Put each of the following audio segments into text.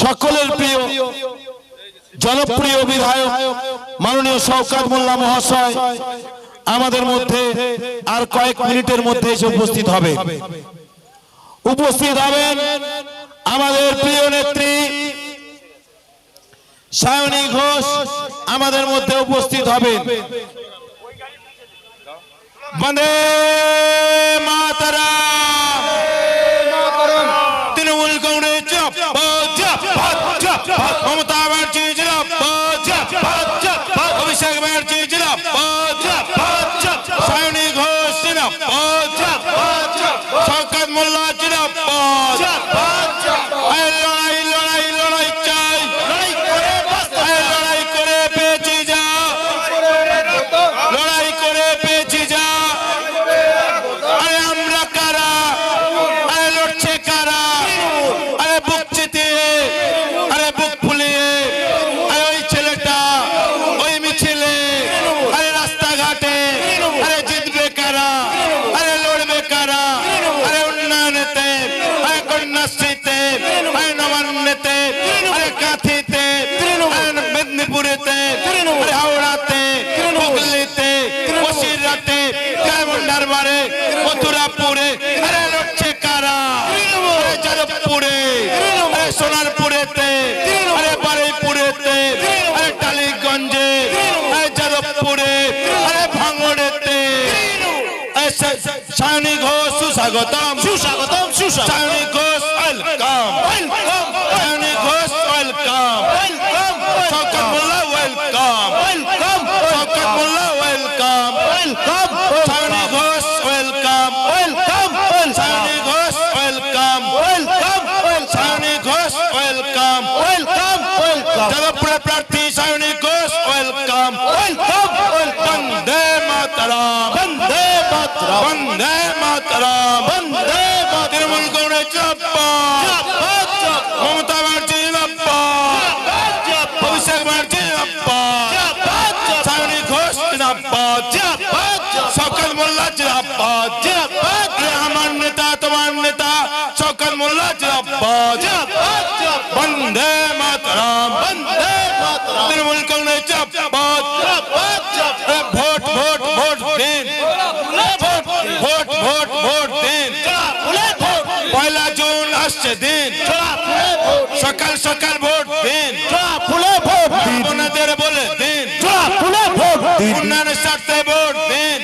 সকলের প্রিয়, জনপ্রিয় বিধায়ক, মাননীয় শওকাত মোল্লা মহাশয়, আমাদের মধ্যে আর কয়েক মিনিটের মধ্যে এসে উপস্থিত হবে। উপস্থিত হবেন আমাদের প্রিয় নেত্রী সায়নী ঘোষ, আমাদের মধ্যে উপস্থিত হবেন। বন্দে মোল্লা হাওড়াতে হুগলিতে বসিরহাটে গাইবন্ডার বারে মথুরাপুরে আরে লড়ছে কারা? আরে যাদবপুরে আরে সোনারপুরেতে আরে বারুইপুরেতে আরে টালিগঞ্জে আরে যাদবপুরে আরে ভাঙড়েতে। সায়নী ঘোষ সুস্বাগতম। সুস্বাগতম সুস্বাগতম। বন্দে মাতরম। বন্দে মাতরম। বন্দে মাতরম তৃণমূল কংগ্রেস জিন্দাবাদ জাপাত মমতা ব্যানার্জি জিন্দাবাদ অভিষেক ব্যানার্জি জিন্দাবাদ জাপাত সায়নী ঘোষ জাপাত শওকত মোল্লা আরে আমার নেতা তোমার নেতা শওকত মোল্লা জাপাত বন্দে মাতরম বন্দে মাতরম তৃণমূল কংগ্রেস ভোট ভোট দিন। পয়লা জুন আসছে দিন। সকাল সকাল ভোট দিন। আপনাদের বলে দিন। উন্নয়নের স্বার্থে ভোট দিন।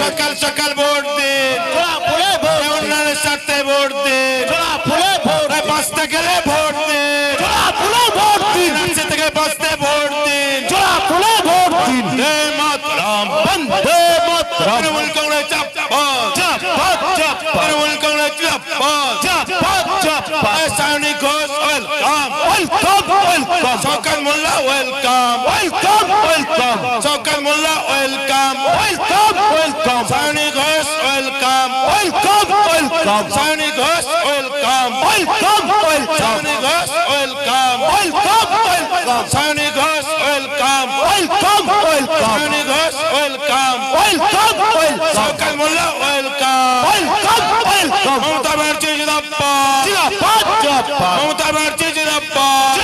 সকাল সকাল বন্দে মাতরম বন্দে মাতরম। Trinamool Congress Trinamool Congress Sayani Ghosh welcome. Welcome welcome. Shaukat Molla welcome. Welcome welcome. Shaukat Molla welcome. Welcome welcome. Sayani Ghosh welcome. Welcome welcome. Sayani Ghosh welcome. Welcome welcome. Sayani Ghosh welcome. Welcome welcome. Sayani Ghosh জাপাত জাপাত মমতা ব্যানার্জি জিন্দাবাদ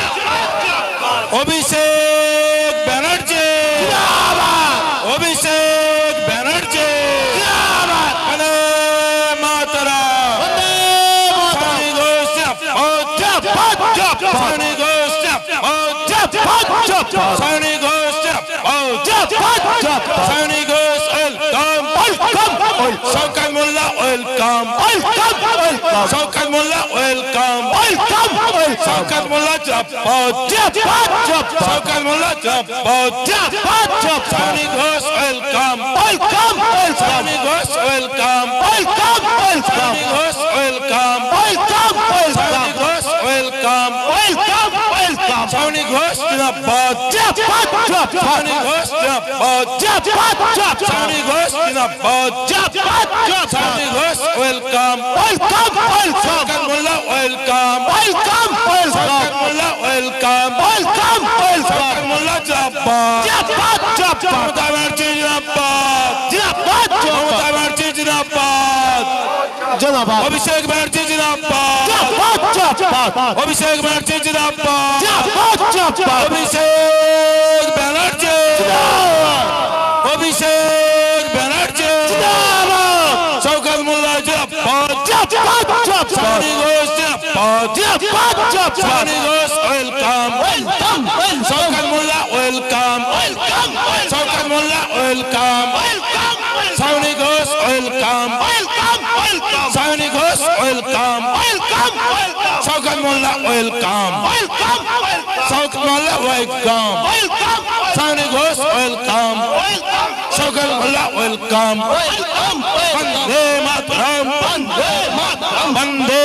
অভিষেক ব্যানার্জি অভিষেক ব্যানার্জি বন্দে মাতরম সায়নী ঘোষ জিন্দাবাদ সায়নী ঘোষ জিন্দাবাদ সায়নী ঘোষ জিন্দাবাদ Sayani Ghosh welcome Shaukat Molla welcome Shaukat Molla welcome Shaukat Molla জিন্দাবাদ শওকত মোল্লা জিন্দাবাদ Sayani Ghosh welcome Sayani Ghosh welcome Sayani Ghosh welcome Sayani Ghosh welcome Sayani Ghosh জিন্দাবাদ জিন্দাবাদ জিন্দাবাদ সাউনি ঘোষ জিন্দাবাদ জিন্দাবাদ সাউনি ঘোষ জিন্দাবাদ Sayani Ghosh welcome welcome welcome Molla welcome welcome welcome Molla welcome welcome welcome Molla জিন্দাবাদ জিন্দাবাদ জিন্দাবাদ জিন্দাবাদ মমতা ব্যানার্জি জিন্দাবাদ জিন্দাবাদ অভিষেক ব্যানার্জি জিন্দাবাদ জিন্দাবাদ জিন্দাবাদ অভিষেক ব্যানার্জি জিন্দাবাদ জিন্দাবাদ জিন্দাবাদ অভিষেক ব্যানার্জি অভিষেক ব্যানার্জি শৌকত মোল্লা জিন্দাবাদ সানি ঘোষ জিন্দাবাদ Sayani Ghosh welcome Shaukat Molla welcome Shaukat Molla welcome Sayani Ghosh welcome Sayani Ghosh welcome Molla welcome Shaukat Molla welcome Sayani Ghosh welcome Shaukat Molla welcome Vande Mataram Vande